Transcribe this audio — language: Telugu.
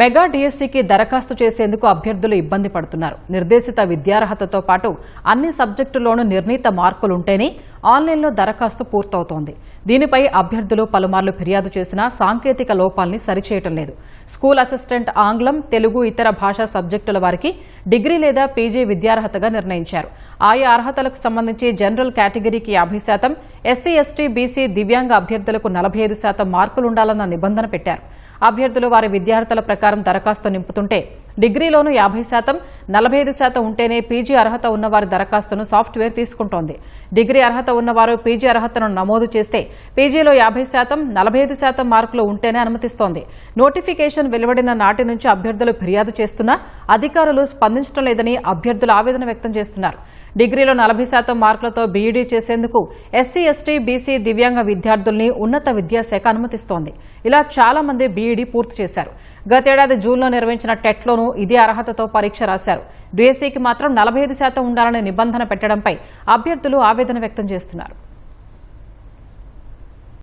మెగా డిఎస్సికి దరఖాస్తు చేసేందుకు అభ్యర్థులు ఇబ్బంది పడుతున్నారు. నిర్దేశిత విద్యార్హతతో పాటు అన్ని సబ్జెక్టుల్లోనూ నిర్ణీత మార్కులుంటేనే ఆన్లైన్లో దరఖాస్తు పూర్తవుతోంది. దీనిపై అభ్యర్థులు పలుమార్లు ఫిర్యాదు చేసినా సాంకేతిక లోపాల్ని సరిచేయటం లేదు. స్కూల్ అసిస్టెంట్ ఆంగ్లం తెలుగు ఇతర భాషా సబ్జెక్టుల వారికి డిగ్రీ లేదా పీజీ విద్యార్హతగా నిర్ణయించారు. ఆయా అర్హతలకు సంబంధించి జనరల్ కేటగిరీకి యాభై శాతం ఎస్సీ ఎస్టీ బీసీ దివ్యాంగ అభ్యర్థులకు నలభై ఐదు శాతం మార్కులుండాలన్న నిబంధన పెట్టారు. అభ్యర్థులు వారి విద్యార్థుల ప్రకారం దరఖాస్తు నింపుతుంటే డిగ్రీలోనూ యాభై శాతం నలభై ఐదు శాతం ఉంటేనే పీజీ అర్హత ఉన్నవారి దరఖాస్తును సాఫ్ట్వేర్ తీసుకుంటోంది. డిగ్రీ అర్హత ఉన్నవారు పీజీ అర్హతను నమోదు చేస్తే పీజీలో యాభై శాతం నలభై ఐదు శాతం మార్కులు ఉంటేనే అనుమతిస్తోంది. నోటిఫికేషన్ వెలువడిన నాటి నుంచి అభ్యర్థులు ఫిర్యాదు చేస్తున్నా అధికారులు స్పందించడం లేదని అభ్యర్థులు ఆవేదన వ్యక్తం చేస్తున్నారు. డిగ్రీలో నలభై శాతం మార్కులతో బీఈడీ చేసేందుకు ఎస్సీ ఎస్టీ బీసీ దివ్యాంగ విద్యార్థుల్ని ఉన్నత విద్యాశాఖ అనుమతిస్తోంది. ఇలా చాలా మంది బీఈడీ పూర్తి చేశారు. గతేడాది జూన్లో నిర్వహించిన టెట్లోనూ ఇదే అర్హతతో పరీక్ష రాశారు. డిఎస్సీకి మాత్రం నలభై ఐదు శాతం ఉండాలనే నిబంధన పెట్టడంపై అభ్యర్థులు ఆవేదన వ్యక్తం చేస్తున్నారు.